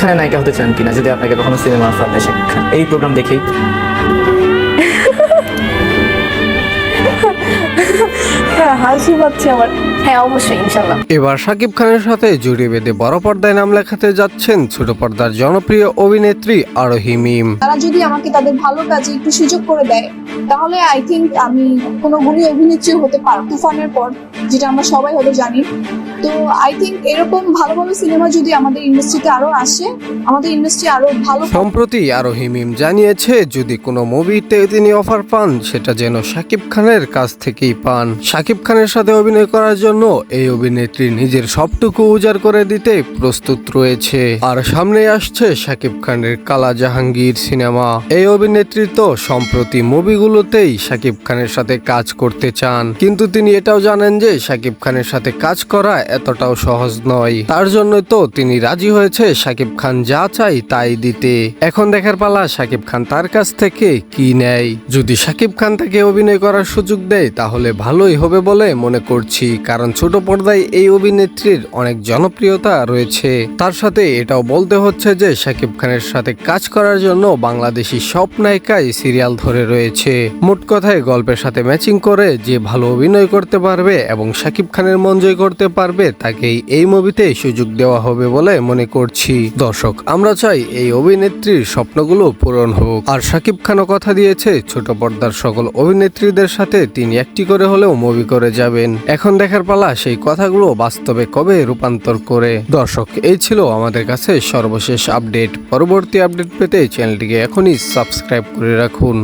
খানের নায়িকা হতে চান কিনা যদি আপনাকে কখনো সিনেমা দেয় শাকিব এই প্রোগ্রাম দেখেই। হ্যাঁ হাসি পাচ্ছে আমার। হ্যাঁ অবশ্যই ইনশাল্লাহ এবার শাকিব খানের সাথে জুড়ে বেঁধে বড় পর্দায় নাম লেখাতে যাচ্ছেন ছোট পর্দার জনপ্রিয় অভিনেত্রী আরোহি মিম। তারা যদি আমাকে তাদের ভালো কাজে একটু সুযোগ করে দেয় তাহলে আই থিঙ্ক আমি কোনো গুণী অভিনেত্রী হতে পারব। তুফানের পর যেটা আমরা সবাই হয়তো জানি। তো আই থিঙ্ক এরকম ভালো ভালো সিনেমা যদি আমাদের ইন্ডাস্ট্রিতে আরও আসে আমাদের ইন্ডাস্ট্রি আরও ভালো সম্প্রতি আরোহি মিম জানিয়েছে যদি কোনো মুভিতে তিনি অফার পান সেটা যেন শাকিব খানের কাছ থেকেই পান। শাকিব খানের সাথে অভিনয় করার জন্য এই অভিনেত্রী নিজের সবটুকু উজাড় করে দিতে প্রস্তুত রয়েছে। আর সামনে আসছে শাকিব খানের কালা জাহাঙ্গীর সিনেমা। এই অভিনেত্রী তো সম্প্রতি মুভিগুলোতেই শাকিব খানের সাথে কাজ করতে চান। কিন্তু তিনি এটাও জানেন যে শাকিব খানের সাথে কাজ করা এতটাও সহজ নয়। তার জন্যই তো তিনি রাজি হয়েছে শাকিব খান যা চাই তাই দিতে। এখন দেখার পালা শাকিব খান তার কাছ থেকে কি নেয়? যদি শাকিব খান তাকে অভিনয় করার সুযোগ দেয়, তাহলে ভালোই হবে বলে মনে করছি। কারণ ছোট পর্দায় এই অভিনেত্রীর অনেক জনপ্রিয়তা রয়েছে। তার সাথে এটাও বলতে হচ্ছে যে, শাকিব খানের সাথে কাজ করার জন্য বাংলাদেশি সব নায়িকাই সিরিয়াল ধরে রয়েছে। মোট কথায় গল্পের সাথে ম্যাচিং করে যে ভালো অভিনয় করতে পারবে এবং শাকিব খানের মন জয় করতে পারবে, তাকেই এই মুভিতে সুযোগ দেওয়া হবে বলে মনে করছি। দর্শক, আমরা চাই এই অভিনেত্রীর স্বপ্নগুলো পূরণ হোক। আর শাকিব খানও কথা দিয়েছে, ছোট পর্দার সকল অভিনেত্রীদের সাথে তিনি একটি করে হলেও মুভি করে যাবেন। এখন দেখার পালা সেই কথাগুলো বাস্তবে কবে রূপান্তর করে? দর্শক, এই ছিল আমাদের কাছে সর্বশেষ আপডেট। পরবর্তী আপডেট পেতে চ্যানেলটিকে এখনই সাবস্ক্রাইব করে রাখুন।